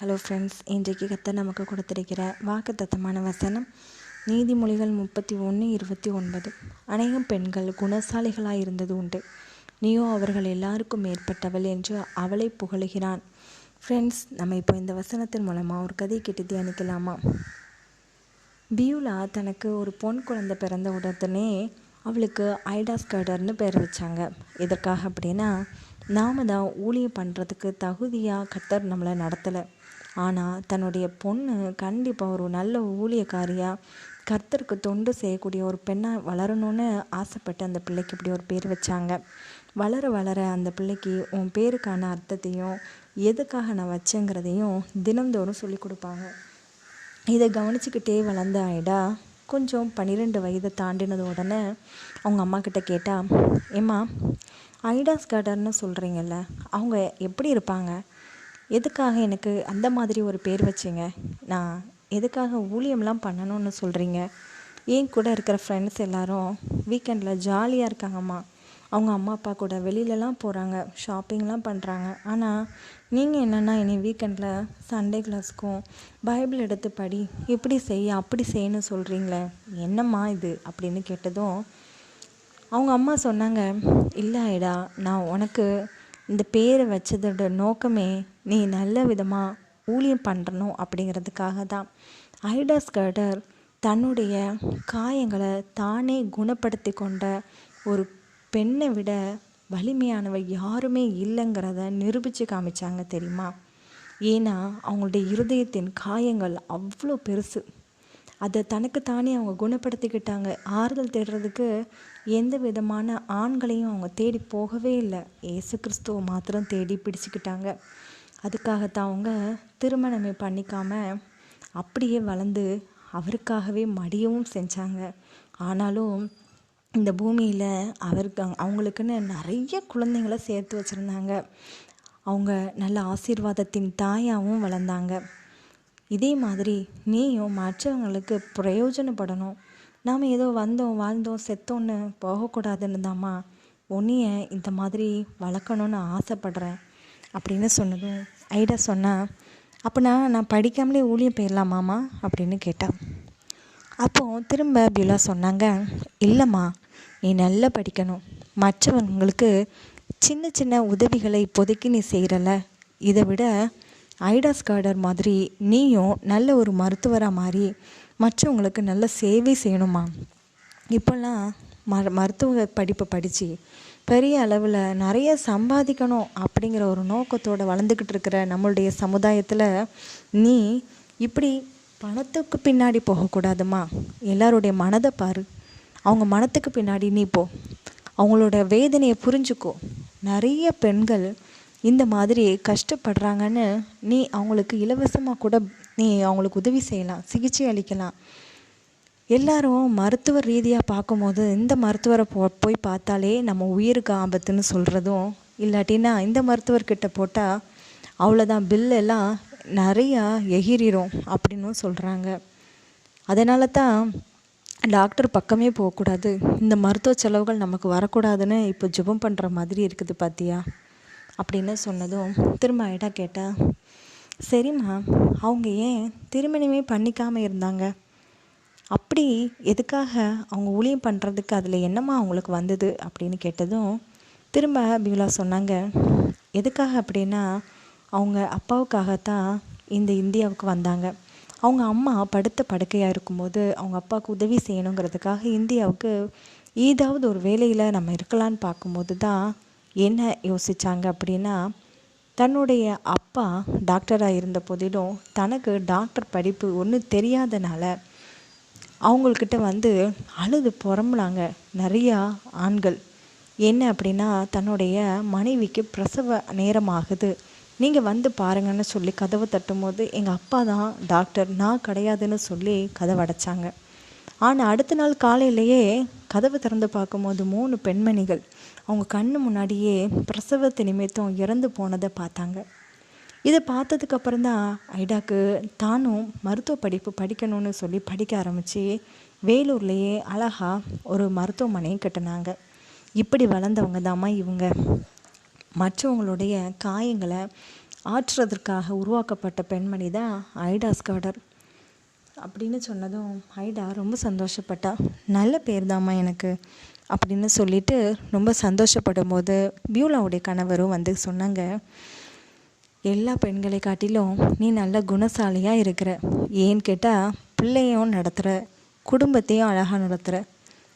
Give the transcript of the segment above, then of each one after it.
Hello friends இன்றைக்கு கத்த நமக்கு கொடுத்திருக்கிற வாக்குத்தத்தமான வசனம் நீதிமொழிகள் முப்பத்தி ஒன்று இருபத்தி ஒன்பது. அநேகம் பெண்கள் குணசாலிகளாக இருந்தது உண்டு. நீயோ அவர்கள் எல்லாருக்கும் மேற்பட்டவள் என்று அவளை புகழுகிறான். ஃப்ரெண்ட்ஸ் நம்ம இப்போ இந்த வசனத்தின் மூலமாக ஒரு கதை கேட்டு தியானிக்கலாமா? பியூலா தனக்கு ஒரு பொன் குழந்தை பிறந்த உடனே அவளுக்கு ஐடாஸ் கர்டர்னு பேர் வச்சாங்க. எதற்காக அப்படின்னா நாம தான் ஊழியம் பண்ணுறதுக்கு தகுதியாக கத்தர் நம்மளை நடத்தலை. ஆனால் தன்னுடைய பொண்ணு கண்டிப்பாக ஒரு நல்ல ஊழியக்காரியாக கர்த்தருக்கு தொண்டு செய்யக்கூடிய ஒரு பெண்ணாக வளரணும்னு ஆசைப்பட்டு அந்த பிள்ளைக்கு இப்படி ஒரு பேர் வச்சாங்க. வளர வளர அந்த பிள்ளைக்கு உன் பேருக்கான அர்த்தத்தையும் எதுக்காக நான் வச்சேங்கிறதையும் தினந்தோறும் சொல்லி கொடுப்பாங்க. இதை கவனிச்சுக்கிட்டே வளர்ந்த ஆயிடா கொஞ்சம் பன்னிரெண்டு வயதை தாண்டினது உடனே அவங்க அம்மா கிட்ட கேட்டால் ஏம்மா ஐடாஸ் கார்டர்னு சொல்கிறீங்கல்ல அவங்க எப்படி இருப்பாங்க? எதுக்காக எனக்கு அந்த மாதிரி ஒரு பேர் வச்சிங்க? நான் எதுக்காக ஊழியம்லாம் பண்ணணும்னு சொல்கிறீங்க ஏன் கூட இருக்கிற ஃப்ரெண்ட்ஸ் எல்லாரும் வீக்கெண்டில் ஜாலியாக இருக்காங்கம்மா. அவங்க அம்மா அப்பா கூட வெளியிலலாம் போகிறாங்க ஷாப்பிங்லாம் பண்ணுறாங்க ஆனால் நீங்கள் என்னென்னா இனி வீக்கெண்டில் சண்டே கிளாஸ்க்கும் பைபிள் எடுத்து படி இப்படி செய்ய அப்படி செய்யணும்னு சொல்கிறீங்களே என்னம்மா இது? அப்படின்னு கேட்டதும் அவங்க அம்மா சொன்னாங்க இல்லைடா நான் உனக்கு இந்த பேரை வச்சதோட நோக்கமே நீ நல்ல விதமாக ஊழியம் பண்ணணும் அப்படிங்கிறதுக்காக தான். ஐடா ஸ்கர்டர். தன்னுடைய காயங்களை தானே குணப்படுத்தி கொண்ட ஒரு பெண்ணை விட வலிமையானவர் யாருமே இல்லைங்கிறத நிரூபித்து காமிச்சாங்க தெரியுமா? ஏன்னா அவங்களுடைய இருதயத்தின் காயங்கள் அவ்வளோ பெருசு. அதை தனக்கு தானே அவங்க குணப்படுத்திக்கிட்டாங்க. ஆறுதல் தேடுறதுக்கு எந்த விதமான ஆண்களையும் அவங்க தேடி போகவே இல்லை. ஏசு கிறிஸ்துவை மாத்திரம் தேடி பிடிச்சிக்கிட்டாங்க. அதுக்காகத்தான் அவங்க திருமணமே பண்ணிக்காமல் அப்படியே வளர்ந்து அவருக்காகவே மடியவும் செஞ்சாங்க. ஆனாலும் இந்த பூமியில் அவருக்கு அவங்களுக்குன்னு நிறைய குழந்தைங்களை சேர்த்து வச்சுருந்தாங்க. அவங்க நல்ல ஆசீர்வாதத்தின் தாயாகவும் வளர்ந்தாங்க. இதே மாதிரி நீயும் மற்றவங்களுக்கு பிரயோஜனப்படணும். நாம் ஏதோ வந்தோம் வாழ்ந்தோம் செத்தோன்னு போகக்கூடாதுன்னு தாம்மா. உன்னைய இந்த மாதிரி வளர்க்கணுன்னு ஆசைப்படுறேன் அப்படின்னு சொன்னதும் ஐடா சொன்னால் அப்போனா நான் படிக்காமலே ஊழியம் போயிடலாமாம்மா? அப்படின்னு கேட்டான் அப்போது திரும்ப பியூலா சொன்னாங்க இல்லைம்மா நீ நல்லா படிக்கணும். மற்றவங்களுக்கு சின்ன சின்ன உதவிகளை இப்போதைக்கு நீ செய்கிறல இதை விட ஐடாஸ் கார்டர் மாதிரி நீயும் நல்ல ஒரு மருத்துவராக மாறி மற்றவங்களுக்கு நல்ல சேவை செய்யணுமா? இப்போல்லாம் ம மருத்துவ படிப்பை படித்து பெரிய அளவில் நிறைய சம்பாதிக்கணும் அப்படிங்கிற ஒரு நோக்கத்தோடு வளர்ந்துக்கிட்டு இருக்கிற நம்மளுடைய சமுதாயத்தில் நீ இப்படி பணத்துக்கு பின்னாடி போகக்கூடாதுமா? எல்லாருடைய மனதை பாரு. அவங்க மனத்துக்கு பின்னாடி நீ போ. அவங்களோட வேதனையை புரிஞ்சுக்கோ. நிறைய பெண்கள் இந்த மாதிரி கஷ்டப்படுறாங்கன்னு நீ அவங்களுக்கு இலவசமாக கூட நீ அவங்களுக்கு உதவி செய்யலாம் சிகிச்சை அளிக்கலாம். எல்லாரும் மருத்துவ ரீதியாக பார்க்கும்போது இந்த மருத்துவரை போ போய் பார்த்தாலே நம்ம உயிருக்கு ஆபத்துன்னு சொல்கிறதும் இல்லாட்டினா இந்த மருத்துவர்கிட்ட போட்டால் அவ்வளோதான் பில்லெல்லாம் நிறையா எகிரிடும் அப்படின்னும் சொல்கிறாங்க அதனால தான் டாக்டர் பக்கமே போகக்கூடாது. இந்த மருத்துவ செலவுகள் நமக்கு வரக்கூடாதுன்னு இப்போ ஜெபம் பண்ணுற மாதிரி இருக்குது பார்த்தியா அப்படின்னு சொன்னதும் திரும்ப ஐடா கேட்டா சரிம்மா அவங்க ஏன் திருமணமே பண்ணிக்காமல் இருந்தாங்க? அப்படி எதுக்காக அவங்க ஊழியம் பண்ணுறதுக்கு அதில் என்னம்மா அவங்களுக்கு வந்தது? அப்படின்னு கேட்டதும் திரும்ப பியூலா சொன்னாங்க எதுக்காக அப்படின்னா அவங்க அப்பாவுக்காகத்தான் இந்த இந்தியாவுக்கு வந்தாங்க. அவங்க அம்மா படுத்த படுக்கையாக இருக்கும்போது அவங்க அப்பாவுக்கு உதவி செய்யணுங்கிறதுக்காக இந்தியாவுக்கு ஏதாவது ஒரு வேலையில் நம்ம இருக்கலான்னு பார்க்கும்போது தான் என்ன யோசித்தாங்க அப்படின்னா தன்னுடைய அப்பா டாக்டராக இருந்த போதிலும் தனக்கு டாக்டர் படிப்பு ஒன்றும் தெரியாதனால அவங்கக்கிட்ட வந்து அழுது புறம்புலாங்க நிறையா ஆண்கள். என்ன அப்படின்னா தன்னுடைய மனைவிக்கு பிரசவ நேரம் ஆகுது நீங்கள் வந்து பாருங்கன்னு சொல்லி கதவை தட்டும் போது எங்கள் அப்பா தான் டாக்டர் நான் கிடையாதுன்னு சொல்லி கதவை அடைச்சாங்க. ஆனால் அடுத்த நாள் காலையிலேயே கதவை திறந்து பார்க்கும்போது மூணு பெண்மணிகள் அவங்க கண் முன்னாடியே பிரசவத்தை நிமித்தம் இறந்து போனதை பார்த்தாங்க. இதை பார்த்ததுக்கப்புறம் தான் ஐடாக்கு தானும் மருத்துவ படிப்பு படிக்கணும்னு சொல்லி படிக்க ஆரம்பித்து வேலூர்லேயே அழகாக ஒரு மருத்துவமனையை கட்டினாங்க. இப்படி வளர்ந்தவங்க தாம்மா இவங்க. மற்றவங்களுடைய காயங்களை ஆற்றுறதற்காக உருவாக்கப்பட்ட பெண்மணி தான் ஐடா ஸ்காடர். அப்படின்னு சொன்னதும் ஐடா ரொம்ப சந்தோஷப்பட்டா. நல்ல பேர் தாம்மா எனக்கு. அப்படின்னு சொல்லிட்டு ரொம்ப சந்தோஷப்படும் போது பியூலாவுடைய கணவரும் வந்து சொன்னாங்க எல்லா பெண்களை காட்டிலும் நீ நல்ல குணசாலியாக இருக்கிற. ஏன்னு கேட்டால் பிள்ளையும் நடத்துகிற குடும்பத்தையும் அழகாக நடத்துகிற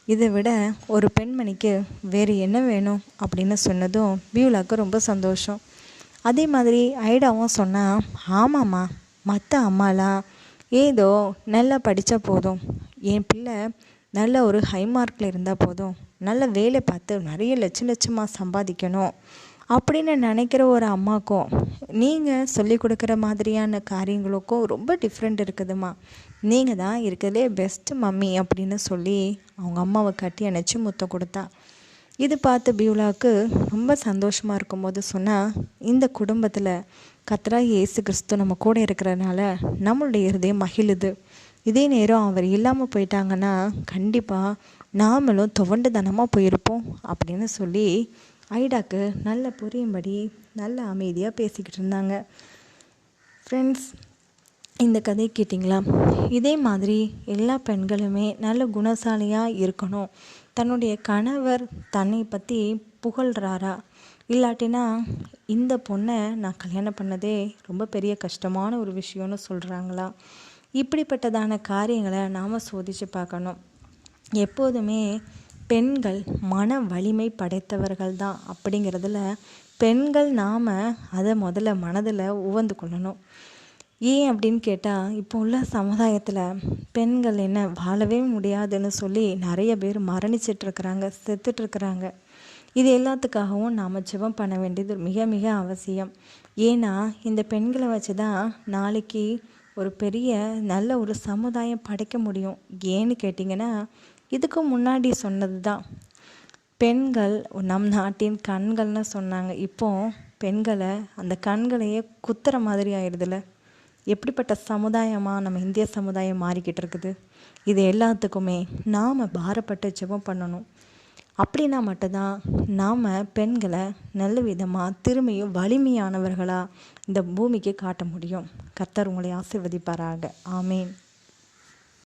இதை விட ஒரு பெண்மணிக்கு வேறு என்ன வேணும்? அப்படின்னு சொன்னதும் பியூலாவுக்கு ரொம்ப சந்தோஷம். அதே மாதிரி ஐடாவும் சொன்னால் ஆமாம்மா மற்ற அம்மாலாம் ஏதோ நல்லா படித்தா போதும். என் பிள்ளை நல்ல ஒரு ஹை மார்க்கில் இருந்தால் போதும். நல்ல வேலை பார்த்து நிறைய லட்சம் லட்சமாக சம்பாதிக்கணும் அப்படின்னு நினைக்கிற ஒரு அம்மாக்கும் நீங்கள் சொல்லி கொடுக்குற மாதிரியான காரியங்களுக்கும் ரொம்ப டிஃப்ரெண்ட் இருக்குதுமா நீங்கள் தான் இருக்கிறதுலே பெஸ்ட்டு மம்மி அப்படின்னு சொல்லி அவங்க அம்மாவை கட்டி அணைச்சி முத்தம் கொடுத்தா. இது பார்த்து பியூலாவுக்கு ரொம்ப சந்தோஷமாக இருக்கும்போது சொன்னால் இந்த குடும்பத்தில் கத்ரா இயேசு கிறிஸ்து நம்ம கூட இருக்கிறதுனால நம்மளுடைய இருதயம் மகிழுது. இதே நேரம் அவர் இல்லாமல் போயிட்டாங்கன்னா கண்டிப்பாக நாமளும் துவண்டு தனமாக போயிருப்போம் அப்படின்னு சொல்லி ஐடாக்கு நல்ல புரியும்படி நல்ல அமைதியாக பேசிக்கிட்டு இருந்தாங்க. ஃப்ரெண்ட்ஸ் இந்த கதை கேட்டிங்களா? இதே மாதிரி எல்லா பெண்களுமே நல்ல குணசாலியாக இருக்கணும். தன்னுடைய கணவர் தன்னை பற்றி புகழ்கிறாரா இல்லாட்டினா இந்த பொண்ணை நான் கல்யாணம் பண்ணதே ரொம்ப பெரிய கஷ்டமான ஒரு விஷயம்னு சொல்கிறாங்களா இப்படிப்பட்டதான காரியங்களை நாம் சோதித்து பார்க்கணும். எப்போதுமே பெண்கள் மன வலிமை படைத்தவர்கள் தான் அப்படிங்கிறதுல பெண்கள் நாம் அதை முதல்ல மனதில் உவந்து கொள்ளணும். ஏன் அப்படின்னு கேட்டால் இப்போ உள்ள சமுதாயத்தில் பெண்கள் என்ன வாழவே முடியாதுன்னு சொல்லி நிறைய பேர் மரணிச்சிட்ருக்குறாங்க செத்துட்ருக்குறாங்க இது எல்லாத்துக்காகவும் நாம் ஜெபம் பண்ண வேண்டியது மிக மிக அவசியம். ஏன்னா இந்த பெண்களை வச்சு தான் நாளைக்கு ஒரு பெரிய நல்ல ஒரு சமுதாயம் படைக்க முடியும். ஏன்னு கேட்டிங்கன்னா இதுக்கு முன்னாடி சொன்னது தான் பெண்கள் நம் நாட்டின் கண்கள்னு சொன்னாங்க. இப்போ பெண்களை அந்த கண்களையே குத்துற மாதிரி ஆயிடுதுல. எப்படிப்பட்ட சமுதாயமாக நம்ம இந்திய சமுதாயம் மாறிக்கிட்டு இருக்குது? இது எல்லாத்துக்குமே நாம் பாரப்பட்டு ஜெபம் பண்ணணும். அப்படின்னா மட்டும்தான் நாம் பெண்களை நல்ல விதமாக திரும்பியும் வலிமையானவர்களாக இந்த பூமிக்கு காட்ட முடியும். கர்த்தர் உங்களை ஆசிர்வதிப்பாராக. ஆமீன்.